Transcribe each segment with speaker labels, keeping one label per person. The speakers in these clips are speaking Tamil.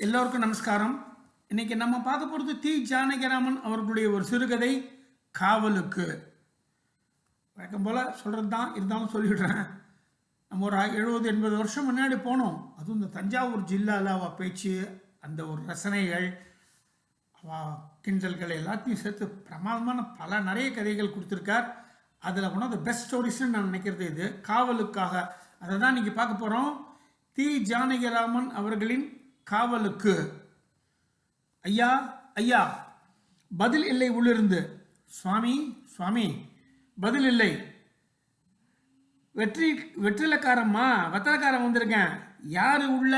Speaker 1: எல்லோருக்கும் நமஸ்காரம். இன்னைக்கு நம்ம பார்க்க போகிறது தி. ஜானகிராமன் அவர்களுடைய ஒரு சிறுகதை காவலுக்கு. வழக்கம் போல் சொல்கிறது தான் இருந்தாலும் சொல்லிடுறேன். நம்ம ஒரு எழுபது எண்பது வருஷம் முன்னாடி போனோம். அதுவும் இந்த தஞ்சாவூர் ஜில்லாவில் அவள் பேச்சு அந்த ஒரு ரசனைகள் அவள் கிண்டல்கள் எல்லாத்தையும் சேர்த்து பிரமாதமான பல நிறைய கதைகள் கொடுத்துருக்கார். அதில் ஒன் ஆஃப் த பெஸ்ட் ஸ்டோரிஸ்னு நான் நினைக்கிறது இது. காவலுக்காக. அதை தான் இன்றைக்கி பார்க்க போகிறோம் தி. ஜானகிராமன் அவர்களின் காவலுக்கு. ஐயா ஐயா பதில் இல்லை உள்ளிருந்து. சுவாமி சுவாமி பதில் இல்லை. வெற்றி வெற்றிலக்காரம்மா வெத்தலைக்காரன் வந்திருக்கேன். யாரு உள்ள?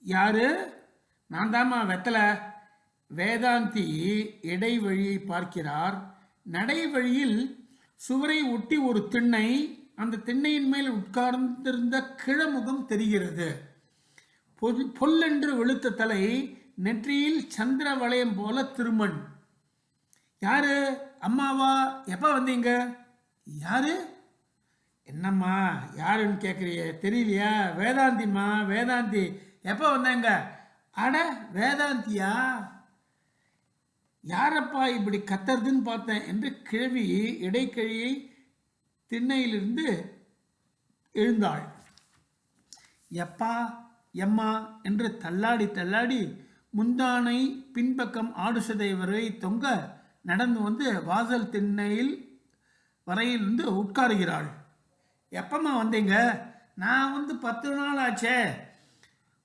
Speaker 1: யாரு? நான் தாம்மா வெத்தலை. வேதாந்தி இடைவழியை பார்க்கிறார். நடைவழியில் சுவரை ஒட்டி ஒரு திண்ணை அந்த திண்ணையின் மேல் உட்கார்ந்திருந்த கிழமுகம் தெரிகிறது. பொது பொல்லென்று வெளுத்த தலை நெற்றியில் சந்திர வளையம் போல திருமண் யாரு? அம்மாவா? எப்போ வந்தீங்க? யாரு? என்னம்மா யாருன்னு கேட்குறிய தெரியலையா? வேதாந்திம்மா வேதாந்தி. எப்போ வந்தாங்க? அட வேதாந்தியா? யாரப்பா இப்படி கத்துறதுன்னு பார்த்தேன் என்று கிழவி இடைக்கிழியை திண்ணையிலிருந்து எழுந்தாள். எப்பா எம்மா என்று தள்ளாடி தள்ளாடி முந்தானை பின்பக்கம் ஆடுசதை வரை தொங்க நடந்து வந்து வாசல் திண்ணையில் வரையில் வந்து உட்காருகிறாள். எப்பம்மா வந்தீங்க? நான் வந்து பத்து நாள் ஆச்சே.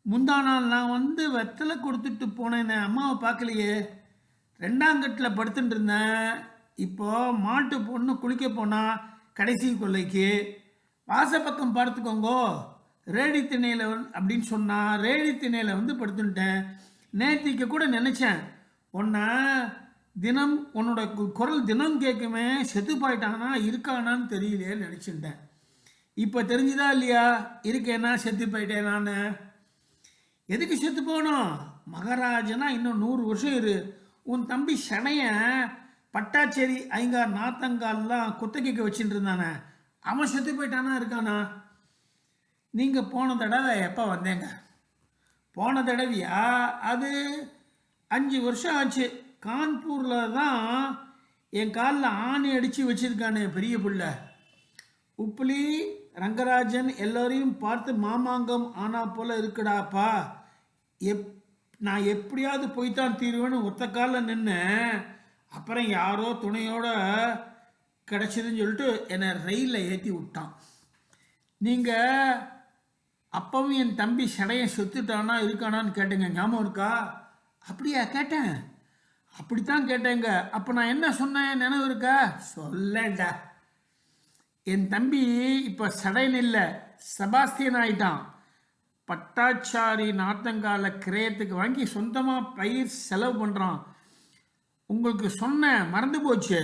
Speaker 1: முந்தா நாள் நான் வந்து வெத்தலை கொடுத்துட்டு போனேன் அம்மாவை பார்க்கலையே. ரெண்டாங்கட்டில் படுத்துட்டு இருந்தேன். இப்போது மாட்டு பொண்ணு குளிக்க போனால் கடைசி கொல்லைக்கு வாசப்பக்கம் பார்த்துக்கோங்கோ ரேடி திணையில் அப்படின்னு சொன்னால் ரேடி திணையில் வந்து படுத்துட்டேன் நேத்திக்கு கூட நினச்சேன். உன்னை தினம் உன்னோட குரல் தினம் கேட்குமே செத்து போயிட்டானா இருக்கானான்னு தெரியலையேன்னு நினச்சிட்டேன் இப்போ தெரிஞ்சுதா இல்லையா? இருக்கேனா செத்து போயிட்டேன் நான். எதுக்கு செத்து போனோம்? மகாராஜனா இன்னும் நூறு வருஷம் இரு. உன் தம்பி சனைய பட்டாச்சேரி ஐங்கார் நாத்தங்கால்லாம் குத்தகைக்கு வச்சுட்டு இருந்தானே. அவன் செத்து போயிட்டானா இருக்கானா? நீங்கள் போன தடவை எப்போ வந்தேங்க? போன தடவையா? அது அஞ்சு வருஷம் ஆச்சு. கான்பூரில் தான் என் காலில் ஆணி அடித்து வச்சிருக்கானே பெரிய பிள்ளை. உப்புலி ரங்கராஜன் எல்லோரையும் பார்த்து மாமாங்கம் ஆனா போல் இருக்குடாப்பா. எப் நான் எப்படியாவது போய்த்தான் தீருவேன்னு ஒத்த காலில் நின்னேன் அப்புறம் யாரோ துணையோட கிடச்சிதுன்னு சொல்லிட்டு என்னை ரயிலில் ஏற்றி விட்டான். நீங்கள் அப்பவும் என் தம்பி சடையை செத்துட்டானா இருக்கானான்னு கேட்டேங்க. ஞாபகம் இருக்கா? அப்படியா? கேட்டேன். அப்படித்தான் கேட்டேங்க. அப்போ நான் என்ன சொன்னேன்? நினைவு இருக்கா? சொல்லடா. என் தம்பி இப்போ சடையன் இல்லை செபாஸ்தியன் ஆயிட்டான். பட்டாச்சாரி நாத்தங்கால கிரயத்துக்கு வாங்கி சொந்தமாக பயிர் செலவு பண்ணுறான் உங்களுக்கு சொன்னேன் மறந்து போச்சு.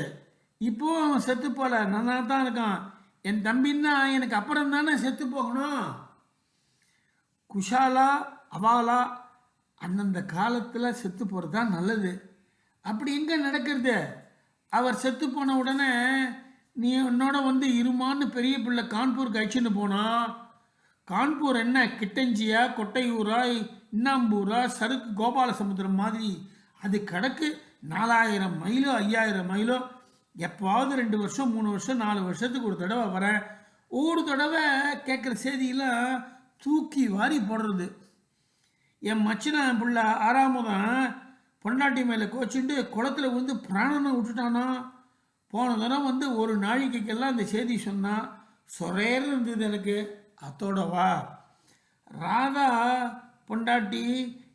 Speaker 1: இப்போ அவன் செத்து போல. நல்லா தான் இருக்கான். என் தம்பின்னா எனக்கு அப்புறம் தானே செத்து போகணும்? குஷாலா அவாலா அந்தந்த காலத்தில் செத்து போகிறது தான் நல்லது. அப்படி எங்கே நடக்கிறது? அவர் செத்து போன உடனே நீ என்னோட வந்து இருமான்னு பெரிய பிள்ளை கான்பூருக்கு அழிச்சுன்னு போனா? கான்பூர் என்ன கிட்டஞ்சியா கொட்டையூரா இன்னாம்பூரா சருக்கு கோபாலசமுத்திரம் மாதிரி? அது கிடக்கு நாலாயிரம் மைலோ ஐயாயிரம் மைலோ? எப்பாவது ரெண்டு வருஷம் மூணு வருஷம் நாலு வருஷத்துக்கு ஒரு தடவை வரேன். ஒரு தடவை கேட்குற செய்தியெல்லாம் தூக்கி வாரி போடுறது. என் மச்சின புள்ள ஆறாமதான் பொண்டாட்டி மேலே கோச்சிட்டு குளத்துல வந்து பிராணனை விட்டுட்டானா. போன தடவை வந்து ஒரு நாழிகைக்கெல்லாம் அந்த செய்தி சொன்னான் சொரேன்னு இருந்தது எனக்கு. அத்தோடவா ராதா பொண்டாட்டி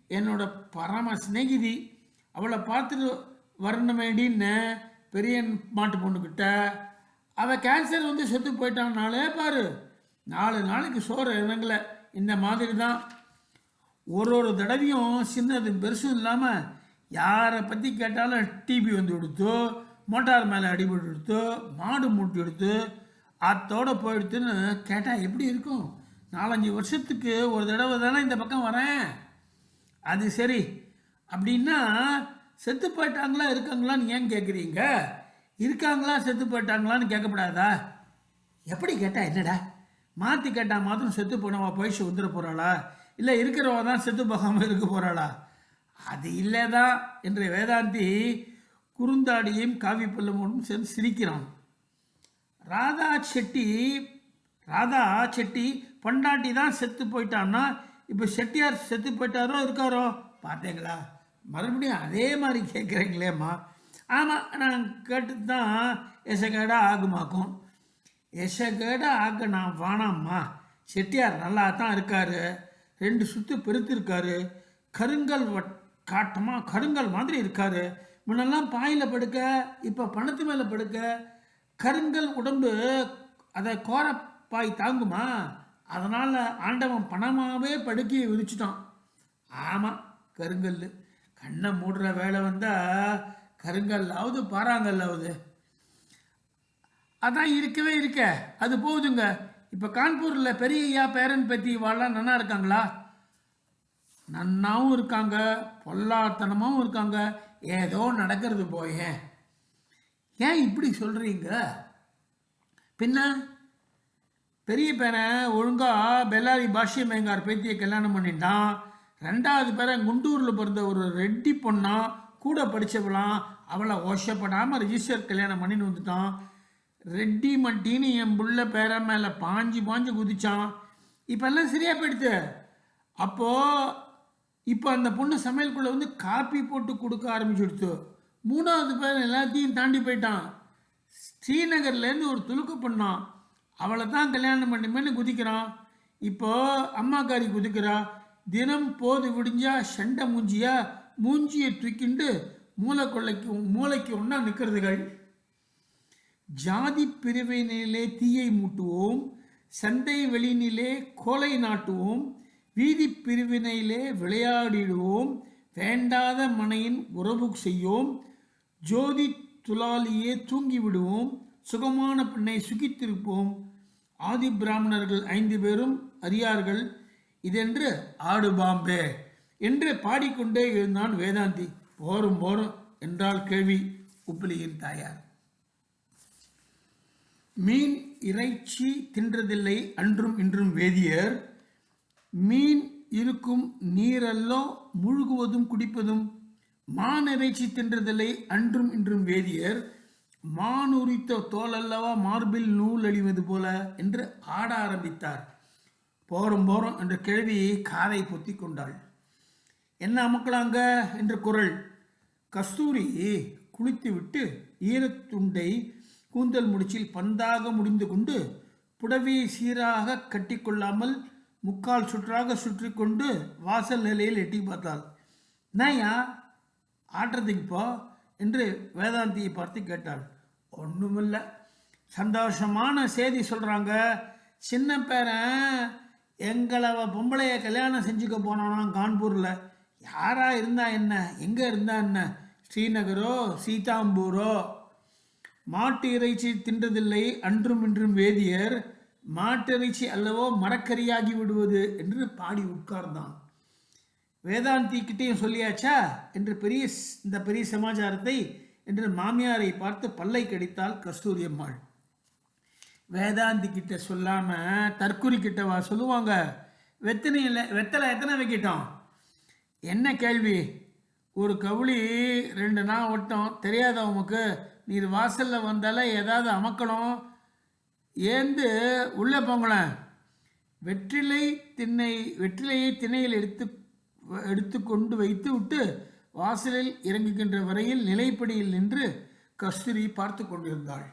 Speaker 1: என்னோட பரம சிநேகிதி. அவளை பார்த்துட்டு வரணுமேடின்னு பெரிய மாட்டு பொண்ணுக்கிட்ட. அவள் கேன்சர் வந்து செத்து போயிட்டான்னாலே பாரு. நாலு நாளைக்கு சோறு இறங்கல. இந்த மாதிரி தான் ஒரு ஒரு தடவையும் சின்னது பெருசும் இல்லாமல் யாரை பற்றி கேட்டாலும் டிபி வந்து கொடுத்து மோட்டார் மேலே அடிபட்டு எடுத்து மாடு மூட்டி எடுத்து அத்தோட போயிடுத்துன்னு கேட்டால் எப்படி இருக்கும்? நாலஞ்சு வருஷத்துக்கு ஒரு தடவை தானே இந்த பக்கம் வரேன். அது சரி. அப்படின்னா செத்து போயிட்டாங்களா இருக்காங்களான்னு ஏன் கேட்குறீங்க இருக்காங்களா செத்து போயிட்டாங்களான்னு கேட்கக்கூடாதா எப்படி கேட்டால் என்னடா? மாற்றி கேட்டால் மாத்திரம் செத்து போனவா பயிற்சி வந்துட போகிறாளா இல்லை இருக்கிறவ தான் செத்து போகாமல் இருக்க போகிறாளா அது இல்லைதான். என்று வேதாந்தி குறுந்தாடியும் காவி பல்லமோடும் சேர்ந்து சிரிக்கிறான். ராதா செட்டி ராதா செட்டி பொண்டாட்டி தான் செத்து போயிட்டான்னா இப்போ செட்டியார் செத்து போயிட்டாரோ இருக்காரோ? பார்த்தீங்களா? மறுபடியும் அதே மாதிரி கேட்குறீங்களேம்மா ஆமாம் நான் கேட்டு தான் எசகேடா ஆகுமாக்கும். எசகேட ஆக்க நான் வானாம்மா. செட்டியார் நல்லா தான் இருக்காரு. ரெண்டு சுற்று பெருத்திருக்காரு. கருங்கல் வட் காட்டமாக கருங்கல் மாதிரி இருக்காரு. முன்னெல்லாம் பாயில் படுக்க இப்போ பணத்து மேலே படுக்க. கருங்கல் உடம்பு அதை கோரப்பாய் தாங்குமா? அதனால் ஆண்டவன் பணமாகவே படுக்கையை விரிச்சிட்டான். ஆமாம் கருங்கல் கண்ணை மூடுற வேலை வந்தால் கருங்கல்லாவது பாறாங்கல்லாவது. அதான் இருக்கவே இருக்க. அது போகுதுங்க இப்போ கான்பூரில் பெரிய பேரன் பேத்தி வாழலாம் நல்லா இருக்காங்களா? நன்னாவும் இருக்காங்க பொல்லாத்தனமாகவும் இருக்காங்க. ஏதோ நடக்கிறது போயேன் ஏன் இப்படி சொல்கிறீங்க பின்ன பெரிய பேரன் ஒழுங்காக பெல்லாரி பாஷ்யம் மேங்கார் பேத்தியை கல்யாணம் பண்ணிட்டான். ரெண்டாவது பேரன் குண்டூரில் பிறந்த ஒரு ரெட்டி பொண்ணா கூட படித்தவளாம் அவளை ஓஷப்படாமல் ரிஜிஸ்டர் கல்யாணம் பண்ணின்னு வந்துட்டான். ரெட்டி மட்டின்னு என் புள்ள பேர மேலே பாஞ்சு பாஞ்சு குதிச்சான் இப்போ எல்லாம் சரியாக போயிடுத்து. அப்போது இப்போ அந்த பொண்ணு சமையலுக்குள்ளே வந்து காப்பி போட்டு கொடுக்க ஆரம்பிச்சுடுத்து. மூணாவது பேர் எல்லாத்தையும் தாண்டி போயிட்டான். ஸ்ரீநகர்லேருந்து ஒரு துலுக்கு பண்ணான். அவளை தான் கல்யாணம் பண்ணுமேன்னு குதிக்கிறான். இப்போ அம்மாக்காரி குதிக்கிறா. தினம் போது விடிஞ்சா சண்டை மூஞ்சியா மூஞ்சியை தூக்கிண்டு மூளை கொள்ளைக்கு மூளைக்கு ஒன்றா நிற்கிறதுகள் ஜாதி பிரிவினிலே தீயை மூட்டுவோம் சந்தை வெளியினிலே கோலை நாட்டுவோம் வீதி பிரிவினையிலே விளையாடிடுவோம் வேண்டாத மனையின் உறவு செய்யோம் ஜோதி துலாலியே தூங்கி விடுவோம் சுகமான பெண்ணை சுகித்திருப்போம். ஆதி பிராமணர்கள் ஐந்து பேரும் அறியார்கள் இதென்று ஆடு பாம்பே என்று பாடிக்கொண்டே இருந்தான் வேதாந்தி. போரும் போரும் என்றால் கேள்வி உப்பிலியின் தாயார். மீன் இறைச்சி தின்றதில்லை அன்றும் இன்றும் வேதியர். மீன் இருக்கும் நீரல்லோ முழுகுவதும் குடிப்பதும் மான் இறைச்சி தின்றதில்லை அன்றும் இன்றும் வேதியர். மான் உரித்த தோல் அல்லவா மார்பில் நூல் அழிவது போல என்று ஆட ஆரம்பித்தார். போரும் போரும் என்ற கிழவி காதை பொத்தி கொண்டாள். என்ன அமுக்கலாங்க? என்ற குரல். கஸ்தூரி குளித்துவிட்டு ஈரத்துண்டை கூந்தல் முடிச்சில் பந்தாக முடிந்து கொண்டு புடவையை சீராக கட்டிக்கொள்ளாமல் முக்கால் சுற்றாக சுற்றி கொண்டு வாசல் நிலையில் எட்டி பார்த்தாள். நாயா ஆட்டுறதுக்கு போ என்று வேதாந்தியை பார்த்து கேட்டாள். ஒன்றுமில்ல சந்தோஷமான செய்தி சொல்கிறாங்க சின்ன பேரன் எங்களை பொம்பளைய கல்யாணம் செஞ்சுக்க போனானாம் கான்பூரில். யாராக இருந்தா என்ன? எங்கே இருந்தா என்ன? ஸ்ரீநகரோ சீதாம்பூரோ? மாட்டு இறைச்சி தின்றதில்லை அன்றும் இன்றும் வேதியர். மாட்டிறைச்சி அல்லவோ மரக்கரியாகி விடுவது என்று பாடி உட்கார்ந்தான். வேதாந்தி கிட்டேயும் சொல்லியாச்சா? என்று பெரிய இந்த பெரிய சமாச்சாரத்தை என்று மாமியாரை பார்த்து பல்லை கடித்தாள் கஸ்தூரி அம்மாள். வேதாந்தி கிட்ட சொல்லாம தற்குறி கிட்டவா சொல்லுவாங்க? வெத்தனை இல்லை வெத்தலை எத்தனை வைக்கிட்டோம்? என்ன கேள்வி? ஒரு கவுளி ரெண்டு நாள் ஒட்டும். தெரியாத உமக்கு நீர் வாசலில் வந்தால ஏதாவது அமக்கணும். ஏந்து உள்ளே போங்களேன் வெற்றிலை திண்ணை வெற்றிலையை திணையில் எடுத்து எடுத்து கொண்டு வைத்து விட்டு வாசலில் இறங்குகின்ற வரையில் நிலைப்படியில் நின்று கஸ்தூரி பார்த்து கொண்டிருந்தாள்.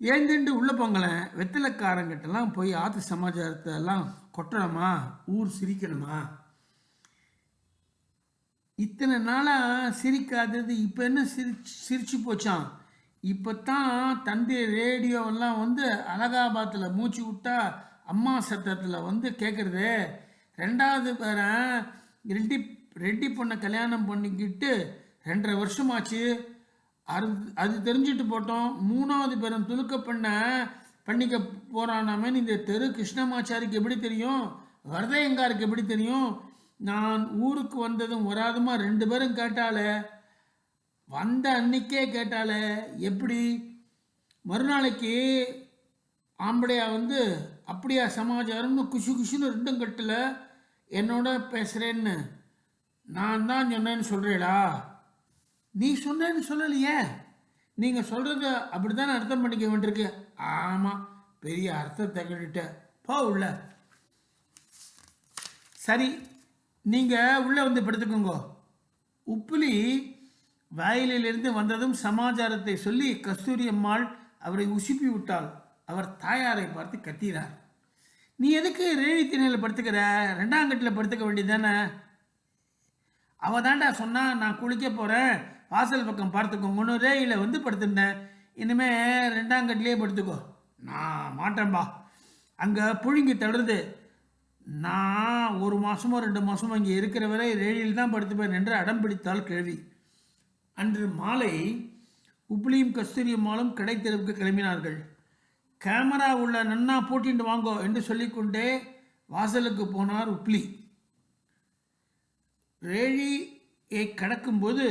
Speaker 1: ஏந்திண்டு உள்ளே போங்களேன் வெத்தலைக்காரங்கிட்டலாம் போய் ஆத்து சமாச்சாரத்தை எல்லாம் கொட்டணுமா? ஊர் சிரிக்கணுமா? இத்தனை நாளாக சிரிக்காதது இப்போ என்ன சிரிச்சு சிரிச்சு போச்சான் இப்போ தான் தந்தை ரேடியோவெல்லாம் வந்து அலகாபாத்தில் மூச்சு விட்டா அம்மா சத்தத்தில் வந்து கேட்குறது ரெண்டாவது பேரன் ரெட்டி ரெட்டி பொண்ணை கல்யாணம் பண்ணிக்கிட்டு ரெண்டரை வருஷமாச்சு. அது அது தெரிஞ்சுட்டு போட்டோம். மூணாவது பேரன் துலுக்க பண்ண பண்ணிக்க போகிறானாமேன்னு இந்த தெரு கிருஷ்ணமாச்சாரிக்கு எப்படி தெரியும்? வரதையங்காருக்கு எப்படி தெரியும்? நான் ஊருக்கு வந்ததும் வராதுமா ரெண்டு பேரும் கேட்டாலே வந்த அன்னைக்கே கேட்டாலே எப்படி? மறுநாளைக்கு ஆம்படையா வந்து அப்படியா சமாச்சாரம்னு குஷி குஷின்னு ரெண்டும் கட்டில் என்னோட பேசுகிறேன்னு நான் தான் சொன்னேன்னு சொல்கிறீடா நீ சொன்னேன்னு சொல்லலையே. நீங்கள் சொல்கிறத அப்படி தானே அர்த்தம் பண்ணிக்க வேண்டியிருக்கு? ஆமாம் பெரிய அர்த்தத்தை கேட்டுட்ட. போ உள்ள. சரி நீங்கள் உள்ளே வந்து படுத்துக்கோங்க. உப்புலி வயலிலிருந்து வந்ததும் சமாச்சாரத்தை சொல்லி கஸ்தூரி அம்மாள் அவரை உசுப்பி விட்டாள். அவர் தாயாரை பார்த்து கத்தினார். நீ எதுக்கு ரேணி திணையில் படுத்துக்கிற? ரெண்டாம் கட்டில் படுத்துக்க வேண்டியதானே அவ தாண்டா சொன்னால் நான் குளிக்க போகிறேன் வாசல் பக்கம் பார்த்துக்கோங்கன்னு ரேயில் வந்து படுத்துட்டேன். இனிமேல் ரெண்டாம் கட்டிலே படுத்துக்கோ. நான் மாட்டேன்பா. அங்கே புழுங்கி தடுறது. நான் ஒரு மாதமோ ரெண்டு மாதமோ இங்கே இருக்கிற வரை ரேடியில் தான் படுத்துப்பேன் என்று அடம் பிடித்தாள் கேள்வி. அன்று மாலை உப்ளியும் கஸ்தூரியம்மாளும் கடை தெருவுக்கு கிளம்பினார்கள். கேமரா உள்ள நன்னா போட்டிட்டு வாங்கோ என்று சொல்லிக்கொண்டே வாசலுக்கு போனார் உப்ளி. ரேழியை கடக்கும்போது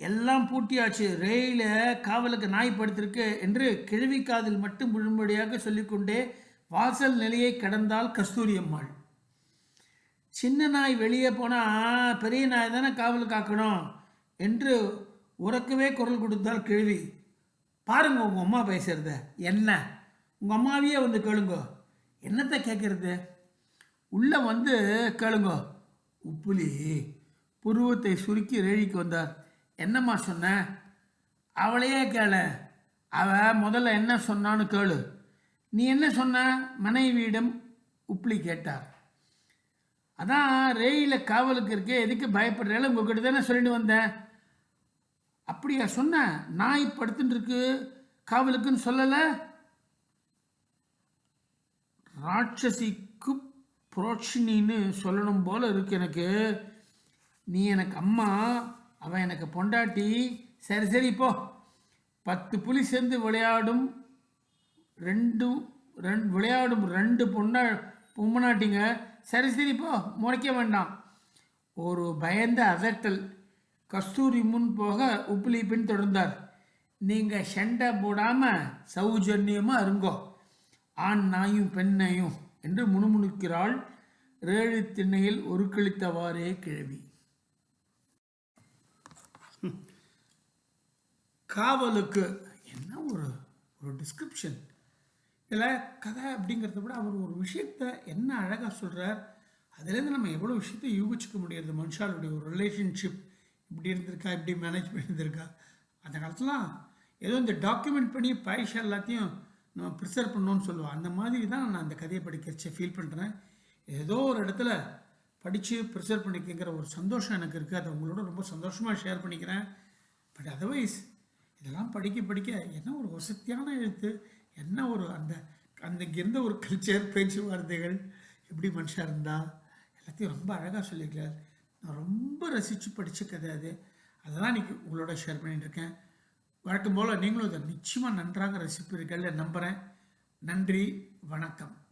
Speaker 1: எல்லாம் பூட்டியாச்சு ரேயில காவலுக்கு நாய் படுத்திருக்கு என்று கிழவி காதில் மட்டும் முழுமடியாக சொல்லிக்கொண்டே வாசல் நிலையை கடந்தால் கஸ்தூரி அம்மாள். சின்ன நாய் வெளியே போனால் பெரிய நாய் தானே காவல் காக்கணும்? என்று உறக்கவே குரல் கொடுத்தால் கேள்வி பாருங்க உங்கள் அம்மா பேசுகிறத என்ன? உங்கள் அம்மாவையே வந்து கேளுங்க. என்னத்தை கேட்குறது உள்ளே வந்து கேளுங்க. உப்புலி புருவத்தை சுருக்கி ரேழிக்கு வந்தார் என்னம்மா சொன்ன? அவளையே கேள. அவ முதல்ல என்ன சொன்னான்னு கேளு. நீ என்ன சொன்ன? மனைவியிடம் உப்புலி கேட்டார். அதான் ரேயில காவலுக்கு இருக்கே எதுக்கு பயப்படுறேன் உங்ககிட்ட தானே சொல்லிட்டு வந்தேன். அப்படியா சொன்ன? நாய் படுத்துட்டு இருக்கு காவலுக்குன்னு சொல்லலை? ராட்சசிக்கு புரோட்சினின்னு சொல்லணும் போல இருக்கு எனக்கு. நீ எனக்கு அம்மா அவன் எனக்கு பொண்டாட்டி. சரி சரி போ. பத்து புலி சேர்ந்து விளையாடும் ரெண்டும் ரெண்டு விளையாடும் ரெண்டு பொண்ணா பொம்மனாட்டிங்க சரி சரி போ. முறைக்க வேண்டாம். ஒரு பயந்த அதட்டல் கஸ்தூரி முன் போக உப்புலி பின் தொடர்ந்தார். நீங்கள் சண்டை போடாமல் சௌஜன்யமாக இருங்கோ. ஆண் நாயும் பெண்ணையும் என்று முணுமுணுக்கிறாள் ரேழு திண்ணையில் உருக்களித்தவாறே கிழவி. காவலுக்கு என்ன ஒரு ஒரு டிஸ்கிரிப்ஷன் இதில் கதை அப்படிங்கிறத விட அவர் ஒரு விஷயத்த என்ன அழகாக சொல்கிறார் அதுலேருந்து நம்ம எவ்வளோ விஷயத்தை யூகிச்சுக்க முடியாது? மனுஷாலுடைய ஒரு ரிலேஷன்ஷிப் இப்படி இருந்திருக்கா? இப்படி மேனேஜ் பண்ணியிருந்திருக்கா? அந்த காலத்துலாம் ஏதோ இந்த டாக்குமெண்ட் பண்ணி பாய்ஷா எல்லாத்தையும் நம்ம ப்ரிசர்வ் பண்ணோன்னு சொல்லுவோம் அந்த மாதிரி தான் நான் அந்த கதையை படிக்கிறச்ச ஃபீல் பண்ணுறேன் ஏதோ ஒரு இடத்துல படித்து ப்ரிசர்வ் பண்ணிக்கிங்கிற ஒரு சந்தோஷம் எனக்கு இருக்குது அதை உங்களோட ரொம்ப சந்தோஷமாக ஷேர் பண்ணிக்கிறேன். பட் அதர்வைஸ் இதெல்லாம் படிக்க படிக்க என்ன ஒரு வசதியான எழுத்து. என்ன ஒரு அந்த அந்த இங்கிருந்த ஒரு கல்ச்சர் பேச்சுவார்த்தைகள் எப்படி மனுஷாக இருந்தால் எல்லாத்தையும் ரொம்ப அழகாக சொல்லியிருக்கிறார். நான் ரொம்ப ரசித்து படித்த கதை அது. அதெல்லாம் இன்றைக்கி உங்களோட ஷேர் பண்ணிகிட்ருக்கேன் வழக்கம் போல் நீங்களும் இதை நிச்சயமாக நன்றாக ரசிப்பீர்கள் நம்புகிறேன் நன்றி வணக்கம்.